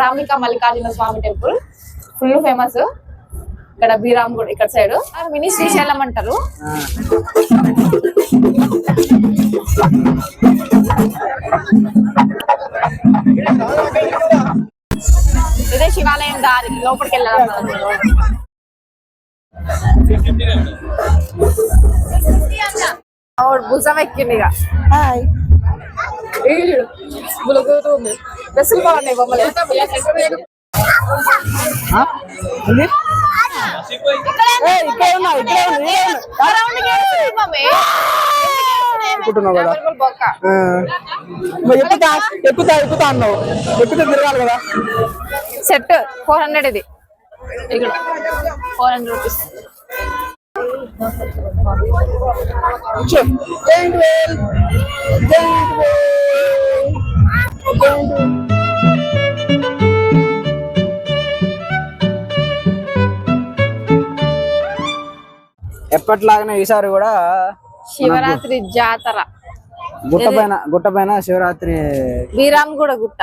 రామిక Mallikarjuna Swamy temple. Full famous ఇక్కడ బీరామ్ గుడి ఇక్కడ సైడ్ మినీ శ్రీశైలం అంటారు. ఇదే శివాలయం దారి లోపలికి వెళ్ళాలి భుజం ఎక్కింది ఇక. బులుగుతుంది డ్రెస్సులు బాగున్నాయి బొమ్మలు ఇక్కడ ఉన్నా ఇక్కడ. అనుకుంటున్నావు కదా. ఎక్కుతా ఎక్కుతా ఎక్కుతా అన్నావు? ఎక్కితే తిరగాలి కదా? సెట్ ఫోర్ హండ్రెడ్ ఇది. ఇక్కడ. Four hundred rupees. Giant whale. ఎప్పట్లాగానే ఈసారి కూడా శివరాత్రి జాతర. గుట్ట పైన గుట్ట పైన శివరాత్రి. వీరామ్ కూడా గుట్ట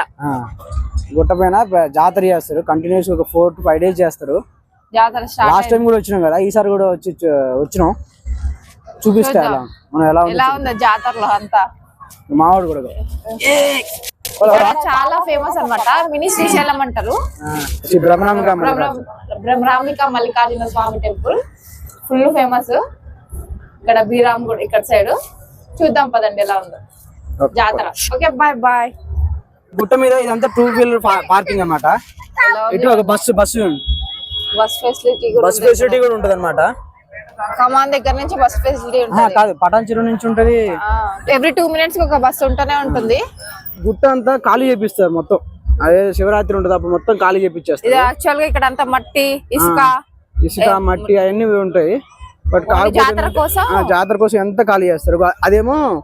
గుట్ట పైన జాతర చేస్తారు. కంటిన్యూస్ ఒక ఫోర్ టు ఫైవ్ డేస్ చేస్తారు. జాతర లాస్ట్ టైం కూడా వచ్చినాం కదా ఈసారి కూడా వచ్చి వచ్చినాం. చూపిస్తా ఎలా మనం ఎలా ఉంది ఎలా ఉందో జాతరలో అంతా? మావాడు కూడా చాలా ఫేమస్ అన్నమాట. మినీ శ్రీశైలం అంటారు. బ్రహ్మరామిక Mallikarjuna Swamy temple. Full famous ఇక్కడ బీరామ్ గుడి ఇక్కడ సైడ్. చూద్దాం పదండి ఎలా ఉందో. జాతర. ఓకే బాయ్ బాయ్ గుట్ట మీద ఇదంతా టూ వీలర్ పార్కింగ్ అన్నమాట. ఇటు ఒక bus bus bus facility bus facility కూడా ఉంటది అనమాట కమాన్ దగ్గర నుంచి బస్ ఫెసిలిటీ ఉంటుంది. కాదు పటాన్ చెరువు నుంచి ఉంటది. ఎవ్రీ టూ మినిట్స్కి ఒక బస్ ఉంటూనే ఉంటుంది. గుట్ట అంతా ఖాళీ చేపిస్తారు మొత్తం. అదే శివరాత్రి ఉంటది అప్పుడు మొత్తం ఖాళీ చేపించేస్తారు యాక్చువల్గా ఇక్కడ అంతా మట్టి ఇసుక ఇసుక మట్టి అవన్నీ ఉంటాయి. బట్ జాతర కోసం? జాతర కోసం ఎంత ఖాళీ చేస్తారు? అదేమో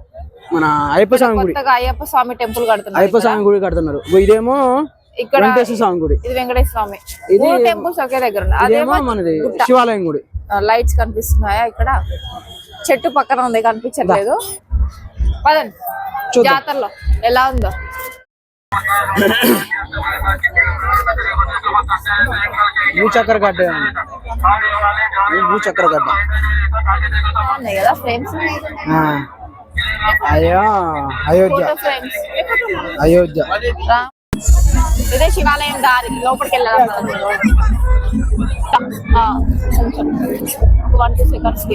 మన అయ్యప్ప స్వామి గుడి. అయ్యప్ప స్వామి టెంపుల్ కడుతున్నారు అయ్యప్ప స్వామి గుడి కడుతున్నారు. ఇదేమో ఇక్కడ వెంకటేశ్వర స్వామి గుడి. ఇది వెంకటేశ్వర స్వామి. ఇది- టెంపుల్స్ ఒకే దగ్గర అదేమో మనది శివాలయం గుడి. లైట్స్ కనిపిస్తున్నాయా ఇక్కడ? చెట్టు పక్కన ఉంది కనిపించట్లేదు. పదండి. జాతరలో. ఎలా ఉందో? భూచక్ర గడ్డ భూచక్ర గడ్డ కదా ఫ్రేమ్స్? ఆ. అయ్యో అయోధ్య. అయోధ్య. ఇదే శివాలయం దారి లోపలికి వెళ్ళాలి వన్ టూ సెకండ్స్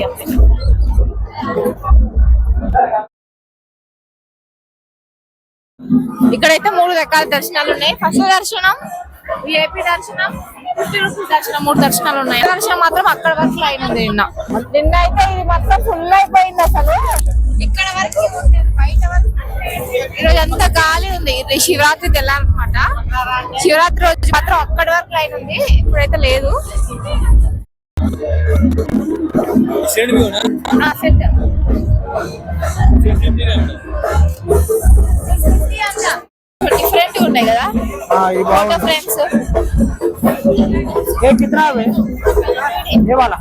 ఇక్కడైతే మూడు రకాల దర్శనాలు ఉన్నాయి. ఫస్ట్ దర్శనం విఐపి దర్శనం ఫిఫ్టీ రూపీస్ దర్శనం మూడు దర్శనాలు ఉన్నాయి. దర్శనం మాత్రం అక్కడ వరకు లైన్ ఉంది నిన్న. నిన్న అయితే ఇది మొత్తం ఫుల్ అయిపోయింది అసలు. ఇక్కడ వరకు బయట వరకు ఈరోజు అంతా గాలి ఉంది. ఇది శివరాత్రి తెల్లారనమాట. శివరాత్రి రోజు మాత్రం అక్కడి వరకు లైన్ ఉంది. ఇప్పుడైతే లేదు. ఆ, సెట్. బాగున్నాయి కదా ఫ్రెండ్స్ ये कितना है ये वाला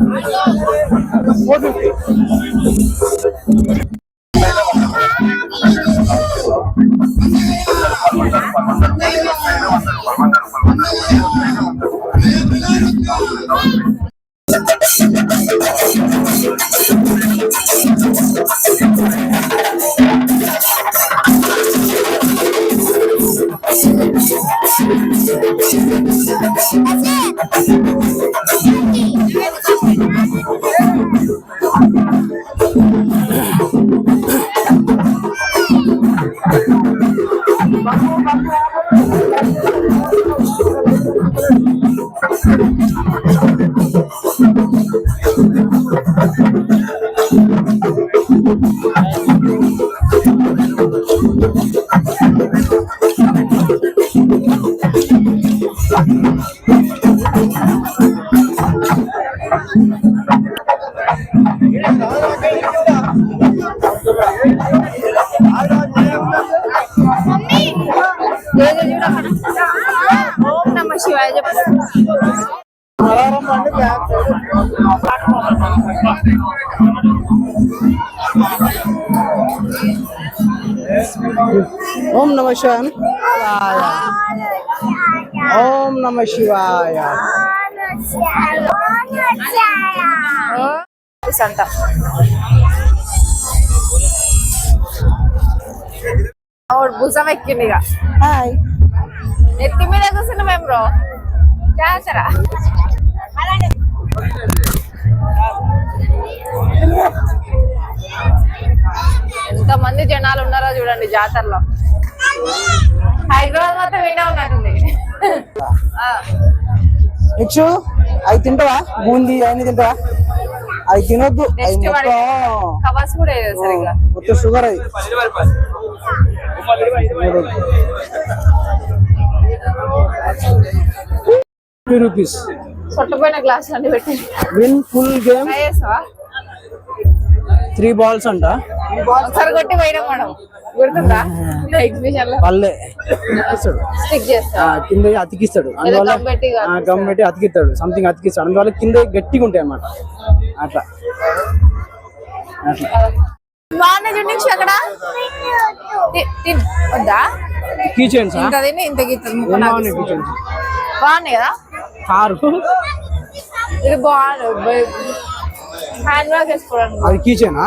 फोर फिफ्टी Thank you. ఏదో ఓం నమ శివాయ చెప్పు ఓం నమ శివాయ ఓం నమ శివాయ సంత ఆవిడ భుజం ఎక్కింది ఇక హాయ్ ఎత్తి మీద కూర్చున్నాం మేము బ్రో. జాతర ఎంత మంది జనాలు ఉన్నారో చూడండి జాతరలో. హైదరాబాద్ మొత్తం విండా ఉన్నట్టుంది. నెక్స్ట్ అవి తింటావా? బూందీ అవన్నీ తింటావా? అవి తినొద్దు. కవర్స్ కూడా మొత్తం షుగర్ అది. ఫిఫ్టీ రూపీస్ గ్లాసులు అన్ని పెట్టి win full game three balls అంట. ఒకసారి కొట్టి పోయినా మనం గుర్తుందా? ఎగ్జిబిషన్లో. పల్లె. ఇస్తాడు స్టిక్ చేస్తా ఆ, కింద అతికిస్తాడు. అందువల్ల గమ్ పెట్టి ఆ, గమ్ పెట్టి అతికిస్తాడు. సంథింగ్ అతికిస్తాడు. అందువల్ల కింద గట్టిగా ఉంటాయి అన్నమాట. అట్లా. అట్లా. బాగున్నాయి చూడండి అక్కడ. వద్దా? కీ చైన్స్ ఇంత తిని బాగున్నాయి కదా? కారు. ఇది బాగుంది హ్యాండ్ బ్యాగ్ వేసుకోవడానికి అది కీ చైనా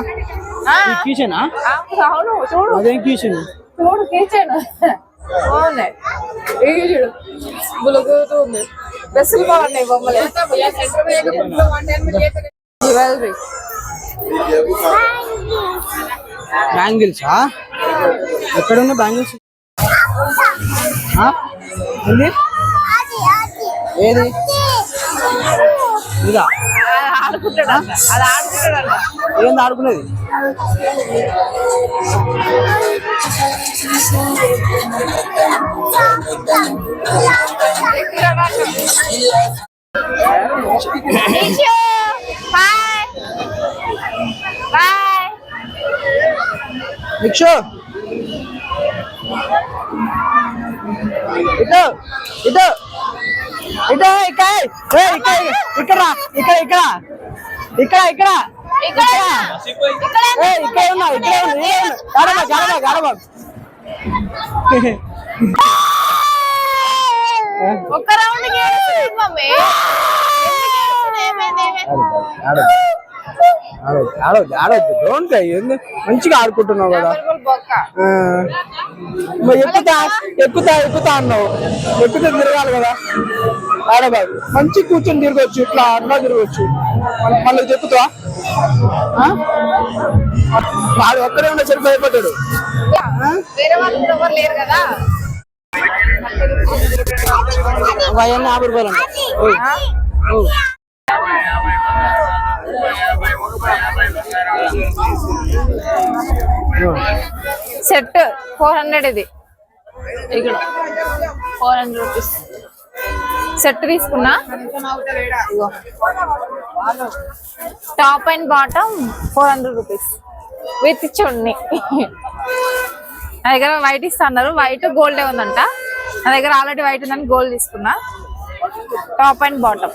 ఆ, కీ చైనా ఆ, అవును చూడు. అదేం కీ చైన్ చూడు కిచెన్ బాగున్నాయి. ఇవి చూడు. బులుగుతూ ఉంది. డ్రెస్సులు బాగున్నాయి బొమ్మలు. జ్యువెలరీ బ్యాంగిల్సా? ఎక్కడ ఉన్న బ్యాంగిల్స్ ఏంది? ఏది? ఇదా? ఏంది ఆడుకునేది? బాయ్. నిక్షో ఇటు ఇటు ఇటు ఇక్కడ ఇక్కడ ఇక్కడ. ఇక్కడ ఇక్కడ ఇక్కడ ఇక్కడ ఇక్కడ ఇక్కడ ఉన్నా ఇక్కడ ఉన్నా గాడబా గాడబా గాడబా ఒక్క రౌండ్ మమ్మీ ఏమైంది ఏమైంది ఆడొద్దు ఆడొద్దు ఆడొద్దు డోంట్ మంచిగా ఆడుకుంటున్నావు కదా. ఎక్కుతా ఎక్కుతా ఎక్కుతా అన్నావు. ఎక్కుతే తిరగాలి కదా. ఆడబాబు మంచి కూర్చొని తిరగచ్చు ఇట్లా అట్లా తిరగచ్చు. మళ్ళీ- మళ్ళీ చెప్పుతా వాడు ఒక్కడే ఉండే సరి భయపడ్డాడు. వేరే వాళ్ళు కూడా ఎవరు లేరు కదా అవన్నీ యాభై రూపాయలు. సెట్ ఫోర్ హండ్రెడ్ ఇది. ఇక్కడ ఫోర్ హండ్రెడ్ రూపీస్. సెట్ తీసుకున్నా. Top and bottom four hundred rupees. With chunni. నా దగ్గర వైట్ ఇస్తున్నారు వైట్ గోల్డ్ ఉందంట. నా దగ్గర ఆల్రెడీ వైట్ ఉందని గోల్డ్ తీసుకున్నా. Top and bottom.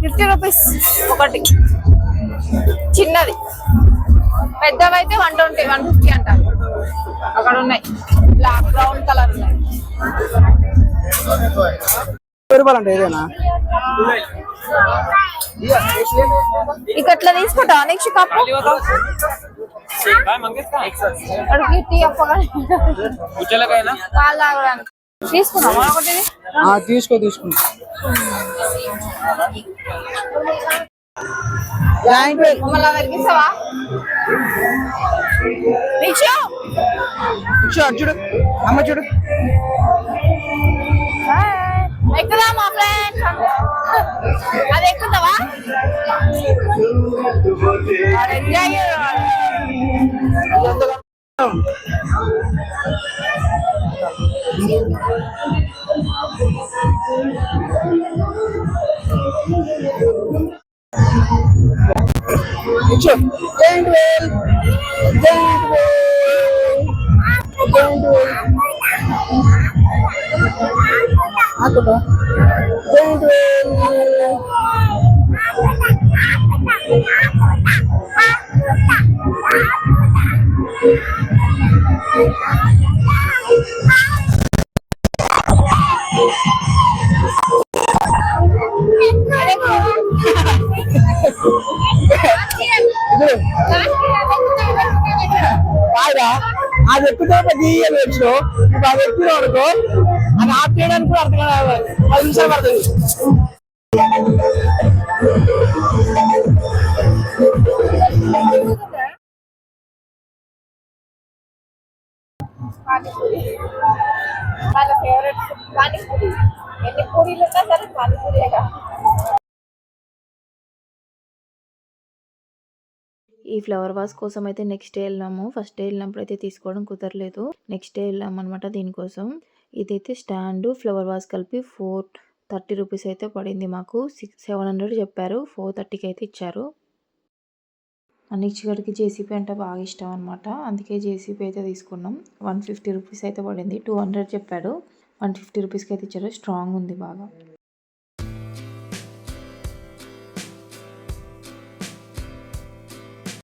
Fifty rupees ఒకటి. చిన్నది. పెద్దవైతే వన్ ట్వంటీ వన్ ఫిఫ్టీ అంటారు అక్కడ ఉన్నాయి బ్లాక్ బ్రౌన్ కలర్ ఉన్నాయి. యాభై రూపాయలు అంటే ఏదైనా? ఇక అట్లా తీసుకుంటా నెక్స్ట్ కప్పు? అడిగి టీ తీసుకున్నామా ఒకటి? ఆ, తీసుకో తీసుకో థ్యాంక్ యూ మమ్మల్ని అందరికి ఇస్తావా నిక్షు చూడు అమ్మ చూడు. ఎక్కుదా మా ఫ్రెండ్స్ అది ఎక్కుతావా? ఎంజాయ్ జైంట్ వేల్ ఆకుపా జైంట్ వేల్ ఇది కాదా అది ఎక్కితే తీయాలి వచ్చు ఇప్పుడు అది ఎక్కిన అనుకో అది ఆఫ్ చేయడానికి కూడా అర్థం కాదు పది నిమిషాలు పడుతుంది పానీపూరి వాళ్ళ ఫేవరెట్ ఫుడ్ పానీపూరి ఎన్ని పూరీలు ఉన్నా సరే పానీపూరిగా ఈ ఫ్లవర్ వాస్ కోసం అయితే నెక్స్ట్ డే వెళ్ళాము. ఫస్ట్ డే వెళ్ళినప్పుడు అయితే తీసుకోవడం కుదరలేదు. నెక్స్ట్ డే వెళ్ళాము అనమాట దీనికోసం. ఇదైతే స్టాండ్ ఫ్లవర్ వాస్ కలిపి ఫోర్ థర్టీ రూపీస్ అయితే పడింది మాకు. సిక్స్ సెవెన్ హండ్రెడ్ చెప్పారు. ఫోర్ థర్టీకి అయితే ఇచ్చారు. అన్నిచ్చి గడికి జేసీపీ అంటే బాగా ఇష్టం అనమాట అందుకే జేసీపీ అయితే తీసుకున్నాం. వన్ ఫిఫ్టీ రూపీస్ అయితే పడింది. టూ హండ్రెడ్ చెప్పాడు. వన్ ఫిఫ్టీ రూపీస్కి అయితే ఇచ్చారు. స్ట్రాంగ్ ఉంది బాగా.